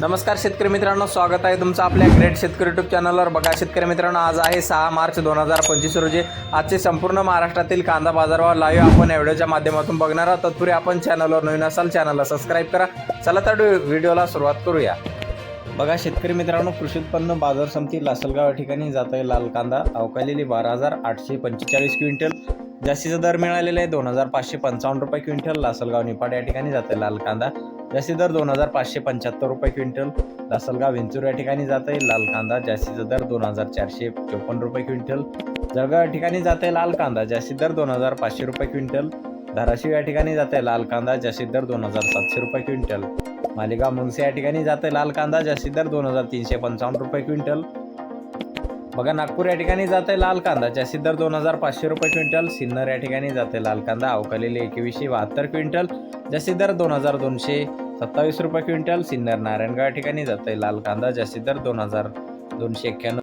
नमस्कार शेतकरी मित्रांनो स्वागत आहे तुमचं आपल्या ग्रेट शेतकरी यूट्यूब चॅनलवर बघा शेतकरी मित्रांनो आज आहे सहा मार्च दोन हजार पंचवीस रोजी. आजचे संपूर्ण महाराष्ट्रातील कांदा बाजारभाव लाईव्ह आपण या व्हिडिओच्या माध्यमातून बघणार आहोत. तत्पूर्वी आपण चॅनलवर नवीन असाल चॅनलला सबस्क्राईब करा. चला तर व्हिडिओला सुरुवात करूया. बघा शेतकरी मित्रांनो कृषी उत्पन्न बाजार समिती लासलगाव या ठिकाणी जात आहे लाल कांदा. अवकालेली बारा हजार आठशे पंचेचाळीस क्विंटल. जास्तीचा दर मिळालेला आहे दोन हजार पाचशे पंचावन्न रुपये क्विंटल. लासलगाव निपाड या ठिकाणी जात आहे लाल कांदा. जास्ती दर दोन हजार पाचशे पंच्याहत्तर रुपये क्विंटल. लासलगाव विंचूर या ठिकाणी जात आहे लाल कांदा जास्तीचा दर दोन हजार चारशे चोपन्न रुपये क्विंटल. जळगाव या ठिकाणी जात आहे लाल कांदा जास्ती दर दोन हजार पाचशे रुपये क्विंटल. धाराशिव या ठिकाणी जात आहे लाल कांदा जास्ती दर दोन हजार सातशे रुपये क्विंटल. मालेगाव मुंगसे या ठिकाणी जात आहे लाल कांदा जास्ती दर दोन हजार तीनशे पंचावन्न रुपये क्विंटल. बघा नागपूर या ठिकाणी जात आहे लाल कांदा जास्ती दर दोन हजार पाचशे रुपये क्विंटल. सिन्नर या ठिकाणी जात आहे लाल कांदा अवकालेले एकवीसशे बहात्तर क्विंटल. जास्ती दर दोन हजार दोनशे सत्तावीस रुपये क्विंटल सिन्नर नारायणगाव ठिकाणी जात आहे लाल कांदा जास्तीत दर दोन हजार दोनशे एक्क्याण्णव